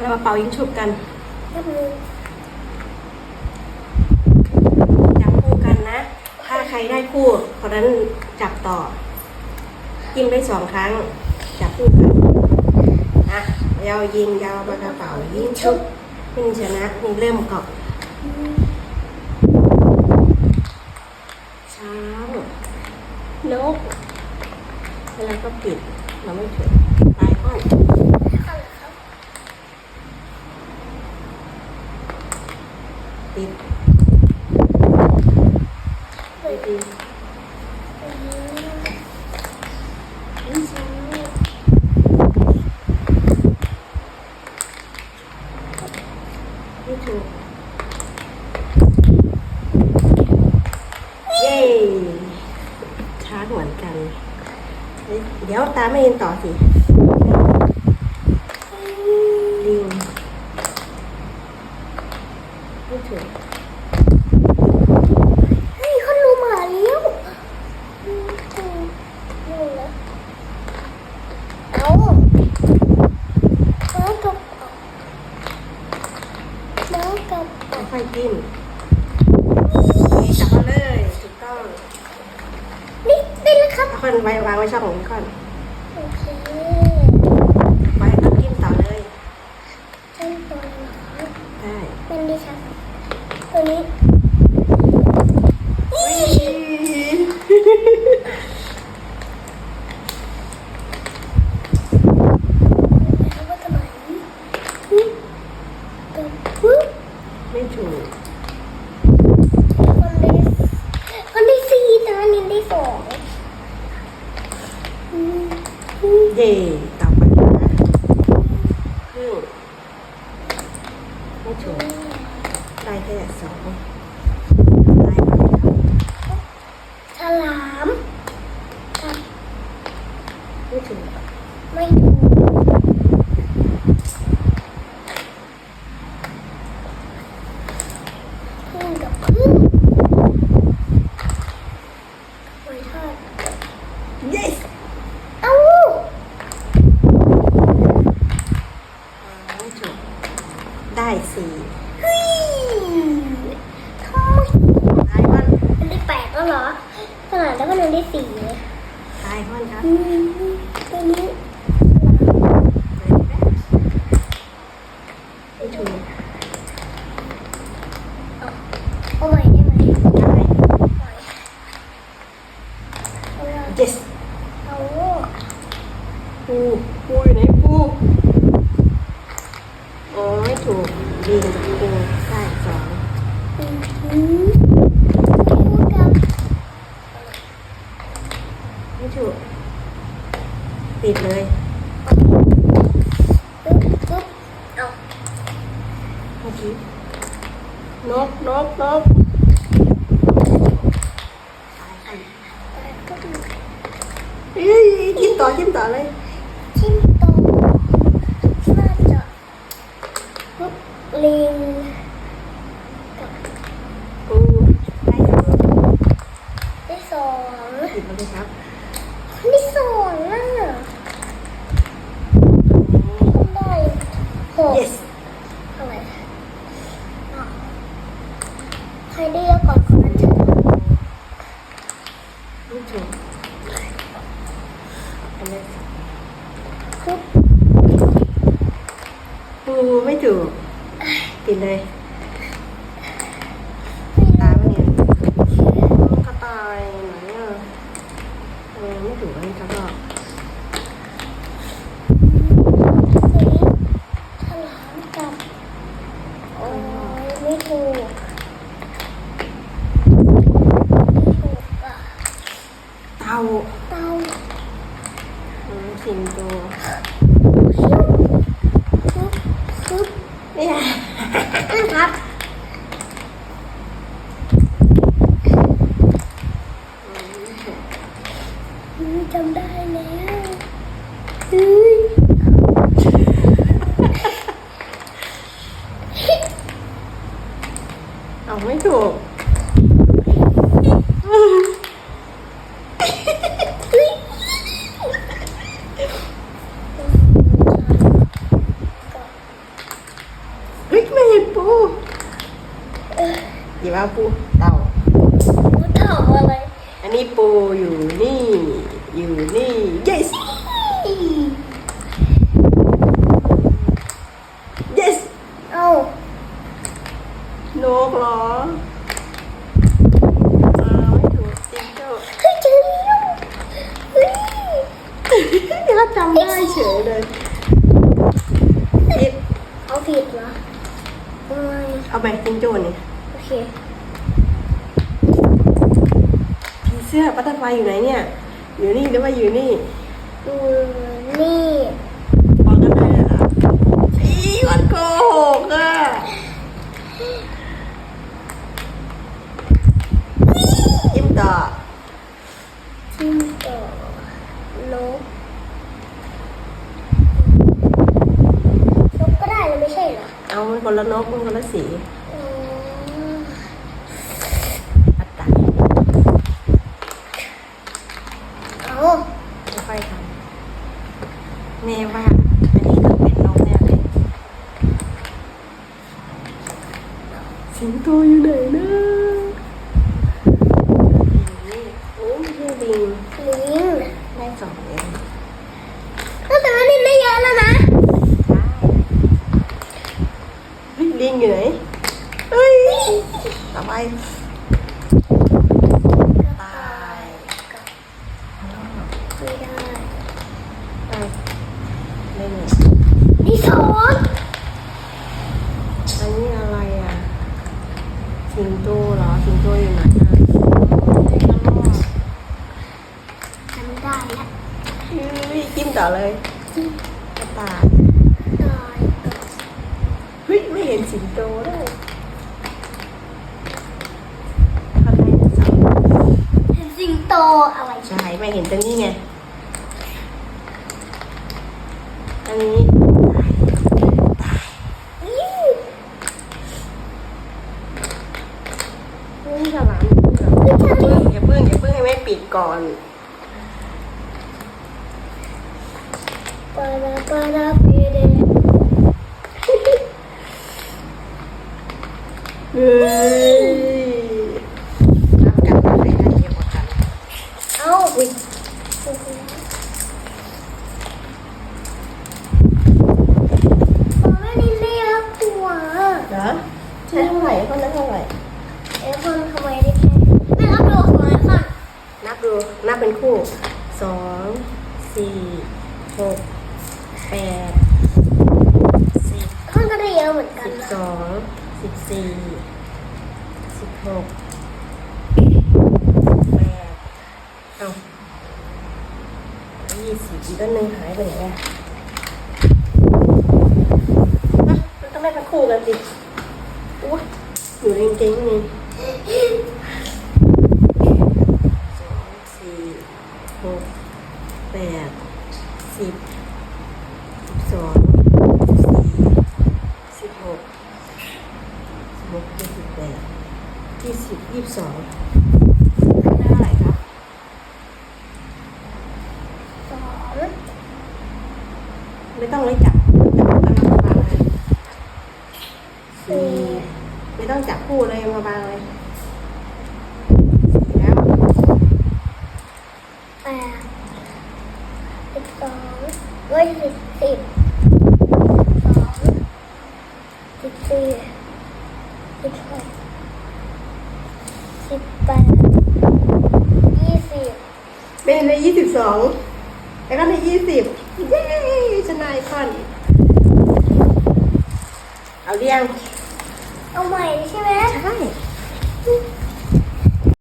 เรามาเป่ายิงฉุบกันจับคู่กันนะ ถ้าใครได้คู่คนนั้นจับต่อยิ้มได้สองครั้ง จับคู่กันนะยาวยิงยาวมากระเป๋ายิงฉุบเป็นชนะนี่เริ่มก่อนช้างนกอะไรก็ปิดเราไม่ถึง เย้ช้าเหมือนกัน เดี๋ยวตาไม่เห็นต่อสิ อนไว้วางไว้ช่องนี้ก่อน โอเค ตอบปัญหาคือไม่ถูกได้แค่สอง คนที่สี่เลยตาคนครับ ไม่ถูก ปิดเลยปุ๊บปุ๊บเอาเมื่อกี้นกนกนกเฮ้ยจิ้มต่อจิ้มต่อเลย Tin đây ว่าปูเต่าปูเต่าอะไรอันนี้ปูอยู่นี่ อยู่นี่ yes yes เอ้า นกเหรออ้าวไม่ถูกจริงเจ้าเฮ้ยเจอแล้วเฮ้ยถ้าจำได้เฉยเลยผิดเอาผิดเหรอไม่เอาไปจิงโจ้นี่ โอเค ผี เสื้อปัตตาไฟอยู่ไหนเนี่ย อยู่นี่หรือว่าอยู่นี่ดูนี่บอกกันได้เหรออีมันโกหกอะยิ้มต่อจิ้มต่อนกนกก็ได้แล้วไม่ใช่เหรอ เอามันคนละนกมันคนละสี อืม อัตตา เอา ค่อยๆทำแน่ว่าอันนี้ต้องเป็นนกแน่เลยสิงโตอยู่ไหนนะนี่โอ้ไม่ใช่ ลิงลิงได้สองเองแต่ว่านี่ได้เยอะแล้วนะเฮ้ยลิงอยู่ไหนเฮ้ยต่อไปตายไม่ได้ไปเล่นเนี่ยนี่สองอันนี้อะไรอะสิงโตเหรอสิงโตอยู่ไหนอะเล่นแล้วก็ จำได้แล้ว เฮ้ยจิ้มต่อเลยกระต่าย ตายต่อ เฮ้ย ไม่เห็นสิง โตด้วยข้างในเป็นเสาเห็นสิงโตอะไรใช่ไม่เห็นตรงนี้ไง อันนี้อื้อนี่ฉลามอย่าเพิ่งอย่าเพิ่งอย่าเพิ่งให้แม่ปิดก่อนปาราปาราเปเด เฮ้ยนับกันว่าใครได้เยอะกว่ากัน เอ้า อุ้ย พอแม่นี่ไม่รักหัว เหรอใช่เท่าไหร่คนละเท่าไหร่ ไอ้คนทำไมได้แค่ไม่รับตัวของไอ้คน นับเป็นคู่สองสี่หกแปดสิบคนก็ได้เยอะเหมือนกันสิบสองสิบสี่สิบหกแปดเอายี่สิบอีกอันหนึ่งหายไปไหนอะมันต้องได้เป็นคู่กันสิอุ้ยอยู่จริงๆนี่สองสี่หกแปดสิบ สองสสิบหกสิบหกยี่สิบแปดยี่สิบยี่สิบสองได้เท่าไหร่ครับสองไม่ต้องเลยจับจับตั้งมาวางเลยสี่ไม่ต้องจับคู่เลยมาวางเลยสี่แล้ว แปดสิบสองเว้ยสิบสิบสองสิบสี่สิบหก สิบแปดยี่สิบเป็นเลยยี่สิบสองแล้วก็ในยี่สิบเย้ชนะไอคอน เอาเรียงเอาใหม่ใช่ไหมใช่